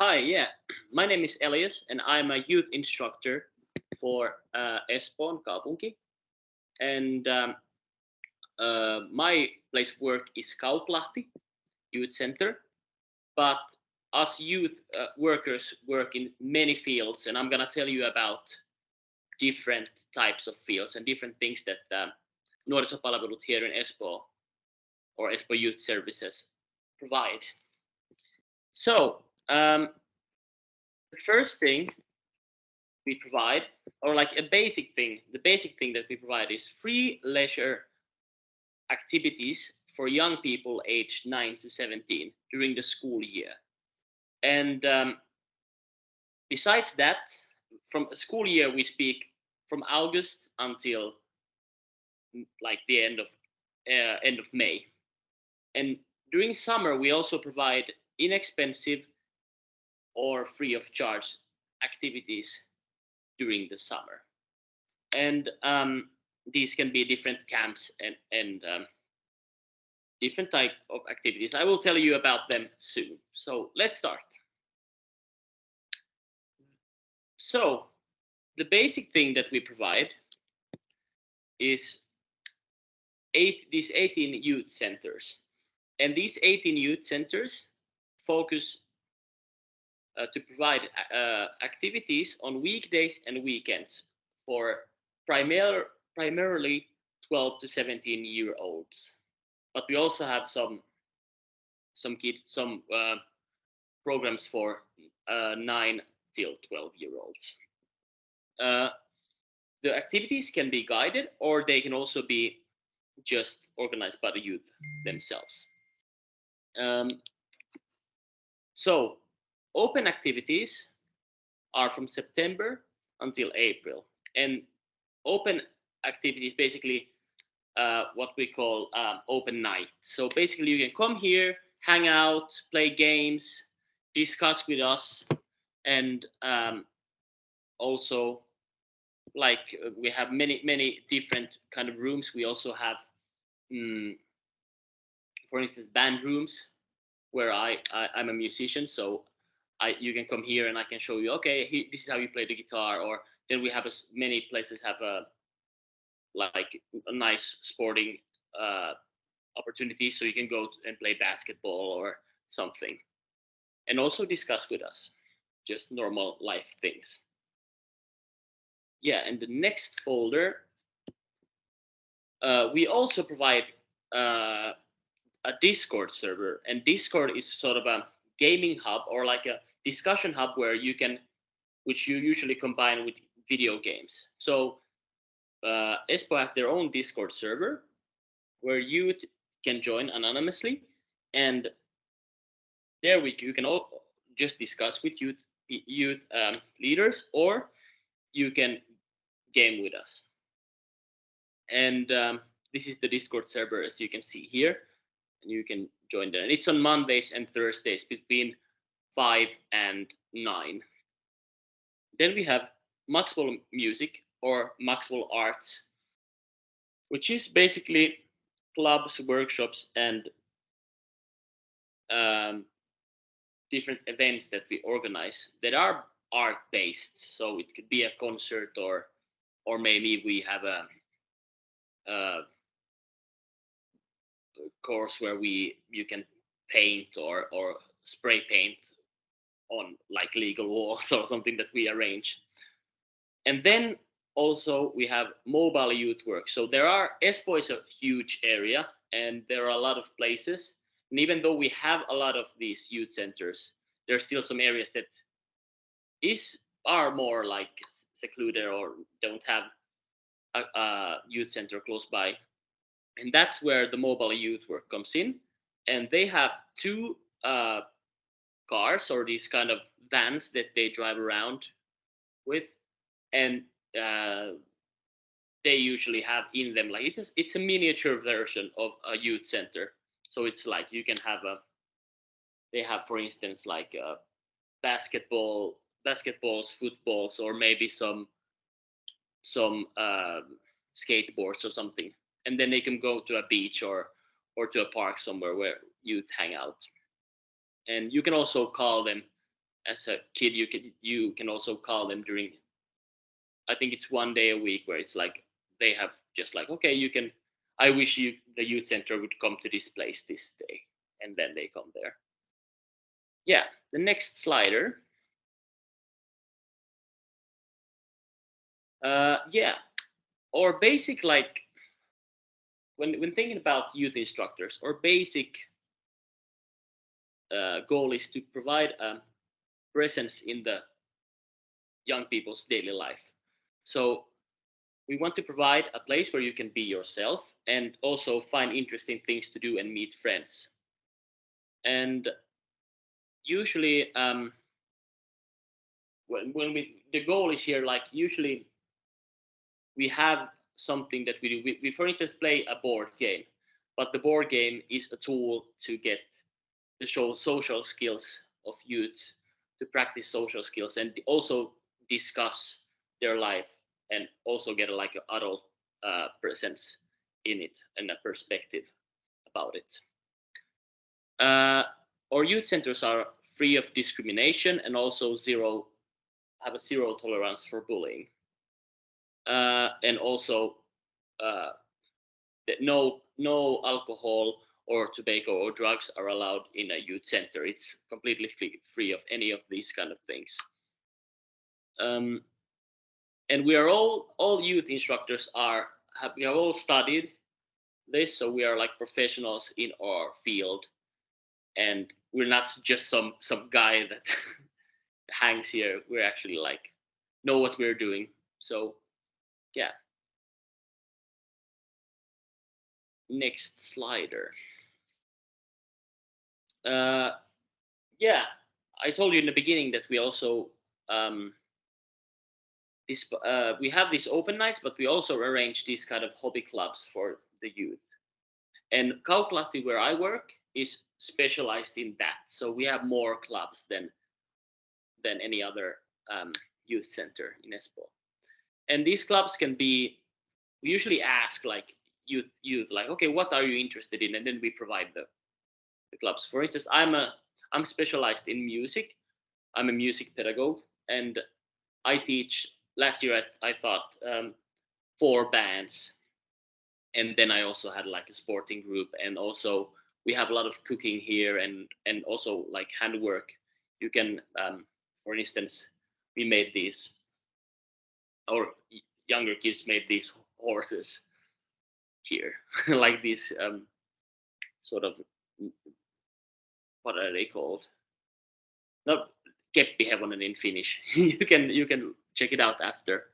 Hi, yeah. My name is Elias, and I'm a youth instructor for uh, Espoon Kaupunki. And um, uh, my place of work is Kauklahti Youth Center. But us youth uh, workers work in many fields, and I'm going to tell you about different types of fields and different things that um, nuorisopalvelut here in Espoo or Espoo Youth Services provide. So, um, the first thing we provide, or like a basic thing, the basic thing that we provide is free leisure activities for young people aged 9 to 17 during the school year. And um, besides that, from a school year, we speak from August until mm, like the end of uh, end of May. And during summer, we also provide inexpensive or free of charge activities during the summer. And um, these can be different camps and, and um, different type of activities. I will tell you about them soon. So let's start. So the basic thing that we provide is eight these 18 youth centers. And these 18 youth centers focus uh, to provide uh, activities on weekdays and weekends for primar primarily 12 to 17 year olds. But we also have some some kids some uh, programs for uh, 9 till 12 year olds. Uh, the activities can be guided or they can also be just organized by the youth themselves. Um, so open activities are from September until April, and open activities basically uh, what we call um, open night. So basically, you can come here, hang out, play games, discuss with us, and um, also like uh, we have many many different kind of rooms. We also have, mm, for instance, band rooms where I, I I'm a musician, so I you can come here and I can show you. Okay, he, this is how you play the guitar. Or then we have as many places have a like a nice sporting uh, opportunity, so you can go and play basketball or something, and also discuss with us, just normal life things. Yeah, and the next folder, uh, we also provide uh, a Discord server, and Discord is sort of a gaming hub or like a discussion hub where you can, which you usually combine with video games. So uh, Espoo has their own Discord server where you can join anonymously, and there we you can all just discuss with youth youth um, leaders, or you can game with us. And um, this is the Discord server as you can see here and you can join there. And it's on Mondays and Thursdays between 5 and 9. Then we have Maxwell Music or Maxwell Arts, which is basically clubs, workshops, and um, different events that we organize that are art based. So it could be a concert or or maybe we have a, a course where we you can paint or or spray paint on like legal walls or something that we arrange. And then also we have mobile youth work. So there are espoo is a huge area and there are a lot of places. And even though we have a lot of these youth centers there are still some areas that is are more like secluded or don't have a, a youth center close by. And that's where the mobile youth work comes in. And they have two uh, cars or these kind of vans that they drive around with and uh, they usually have in them like it's a, it's a miniature version of a youth center. So it's like you can have a they have for instance like a uh, basketball basketballs footballs or maybe some some uh, skateboards or something. And then they can go to a beach or or to a park somewhere where youth hang out and you can also call them as a kid you can you can also call them during i think it's one day a week where it's like they have just like okay you can i wish you the youth center would come to this place this day and then they come there. Yeah the next slider. Uh yeah or basic like when when thinking about youth instructors or basic uh, goal is to provide a presence in the young people's daily life. So we want to provide a place where you can be yourself and also find interesting things to do and meet friends. And usually, um, when, when we the goal is here, like usually we have something that we do. We, we, for instance, play a board game, but the board game is a tool to get to show social skills of youth to practice social skills and also discuss their life and also get like an adult uh, presence in it and a perspective about it. Uh, our youth centers are free of discrimination and also zero have a zero tolerance for bullying. Uh, and also uh, no no alcohol or tobacco or drugs are allowed in a youth center. It's completely free, free of any of these kind of things. Um, and we are all all youth instructors are have we have all studied this, so we are like professionals in our field, and we're not just some some guy that hangs here. We're actually like know what we're doing. So yeah. Next slider. Uh, yeah, I told you in the beginning that we also um, this uh, we have these open nights, but we also arrange these kind of hobby clubs for the youth. And Kauklahti, where I work, is specialized in that. So we have more clubs than than any other um, youth center in Espoo. And these clubs can be. We usually ask like youth, youth, like, okay, what are you interested in, and then we provide the the clubs. For instance, I'm a I'm specialized in music. I'm a music pedagogue, and I teach. Last year, I, I taught um, four bands, and then I also had like a sporting group, and also we have a lot of cooking here, and and also like handwork. You can, um, for instance, we made these, or younger kids made these horses here, like these um, sort of what are they called? Not get Keppihevonen in Finnish. you can you can check it out after.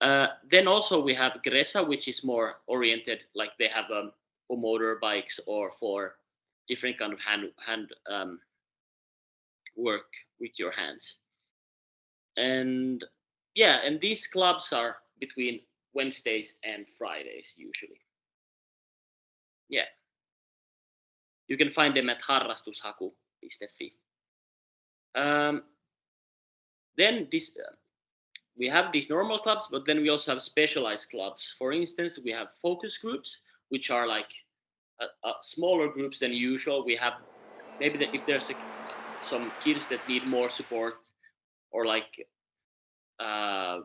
Uh, then also we have Gresa, which is more oriented, like they have um, for motorbikes or for different kind of hand hand um, work with your hands. And yeah, and these clubs are between Wednesdays and Fridays usually. Yeah. You can find them at harrastushaku.fi. Um, then this, uh, we have these normal clubs, but then we also have specialized clubs. For instance, we have focus groups, which are like uh, uh, smaller groups than usual. We have maybe the, if there's a, some kids that need more support, or like uh,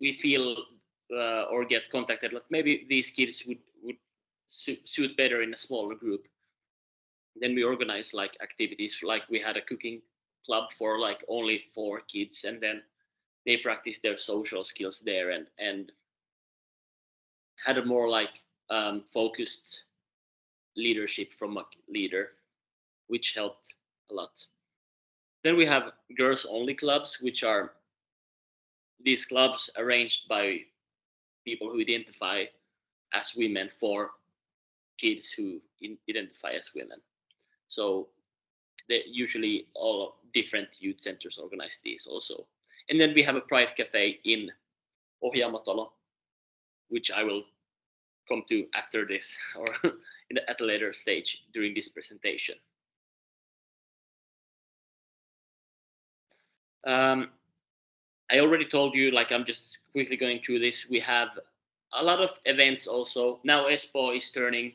we feel or get contacted, like maybe these kids would su- suit better in a smaller group. Then we organize like activities like we had a cooking club for like only four kids and then they practice their social skills there and and had a more like um, focused leadership from a leader which helped a lot. Then we have girls only clubs which are these clubs arranged by people who identify as women for kids who identify as women. So they usually all different youth centers organize these also. And then we have a private cafe in Ohjaamotalo, which I will come to after this or in at a later stage during this presentation. Um, I already told you, like I'm just quickly going through this. We have a lot of events also. Now Espoo is turning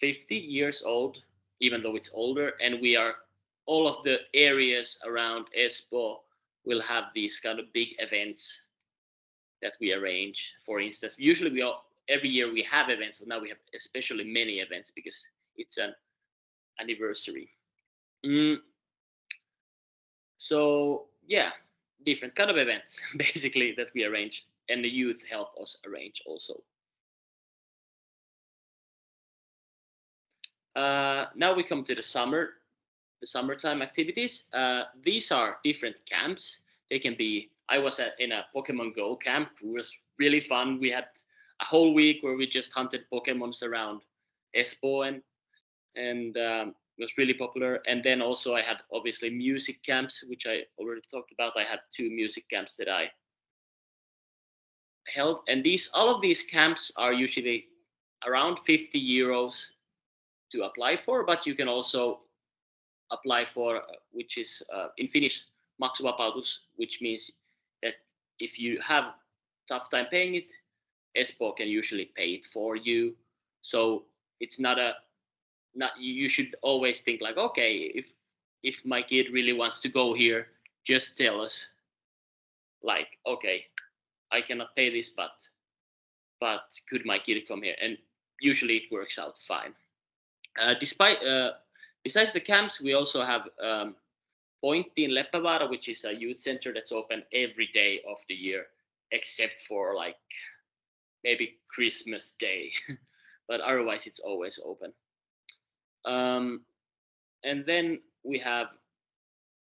50 years old, even though it's older, and we are all of the areas around Espoo will have these kind of big events that we arrange. For instance, usually we all, every year we have events, but now we have especially many events because it's an anniversary. Mm. So yeah, different kind of events basically that we arrange, and the youth help us arrange also. Uh, now we come to the summer, the summertime activities. Uh, these are different camps. They can be. I was at, in a Pokemon Go camp. It was really fun. We had a whole week where we just hunted Pokemons around Espoo and and um, was really popular. And then also I had obviously music camps, which I already talked about. I had two music camps that I held, and these all of these camps are usually around 50 euros to apply for, but you can also apply for, uh, which is uh, in Finnish, maksuvapautus, which means that if you have tough time paying it, Espoo can usually pay it for you. So it's not a, not you should always think like, okay, if if my kid really wants to go here, just tell us, like, okay, I cannot pay this, but but could my kid come here? And usually it works out fine. Uh, despite uh, besides the camps, we also have um, in Leppävaara, which is a youth center that's open every day of the year, except for like maybe Christmas Day, but otherwise it's always open. Um, and then we have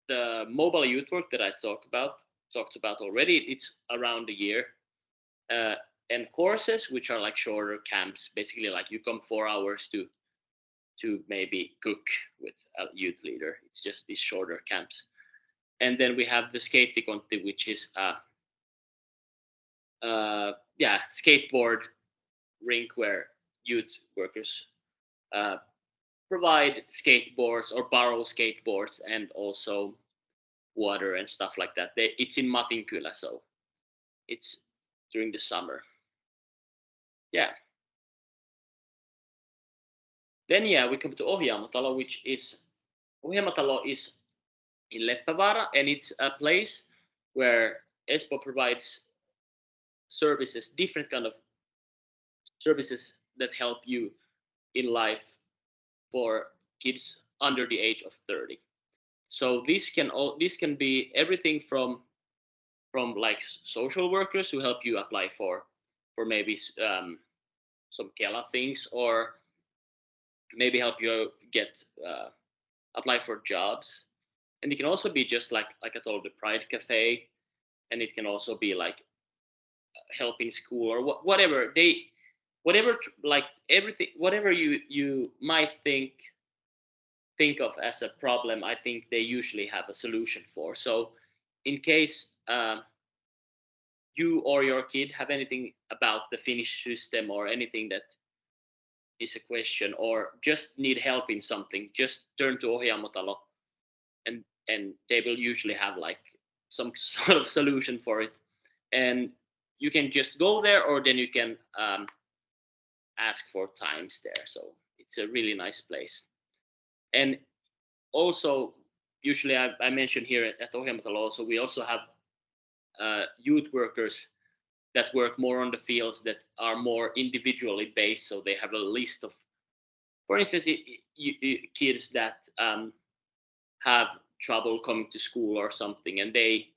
the mobile youth work that I talked about talked about already. It's around a year. Uh, and courses, which are like shorter camps, basically like you come four hours to to maybe cook with a youth leader. It's just these shorter camps. And then we have the Skatekontti, which is a yeah skateboard rink where youth workers uh, provide skateboards or borrow skateboards and also water and stuff like that. They, it's in Matinkylä, so it's during the summer. Yeah. Then yeah, we come to Ohjaamotalo, which is Ohjaamotalo is in Leppävaara, and it's a place where Espoo provides services, different kind of services that help you in life for kids under the age of 30. So this can all this can be everything from from like social workers who help you apply for for maybe um, some Kela things or maybe help you get uh, apply for jobs. And it can also be just like like i told the pride cafe. And it can also be like helping school or wh- whatever. They whatever like everything whatever you you might think think of as a problem i think they usually have a solution for. So in case um, you or your kid have anything about the finnish system or anything that is a question or just need help in something, just turn to Ohjaamotalo and and they will usually have like some sort of solution for it. And you can just go there or then you can um, ask for times there. So it's a really nice place. And also, usually I, I mentioned here at, Ohjaamotalo also, we also have uh, youth workers that work more on the fields that are more individually based. So they have a list of, for instance, kids that um, have trouble coming to school or something, and they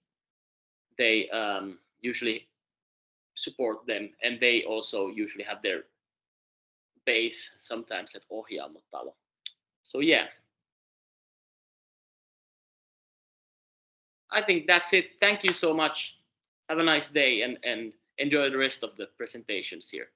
they um, usually support them, and they also usually have their base sometimes at Ohjaamotalo. So yeah. I think that's it. Thank you so much. Have a nice day and and enjoy the rest of the presentations here.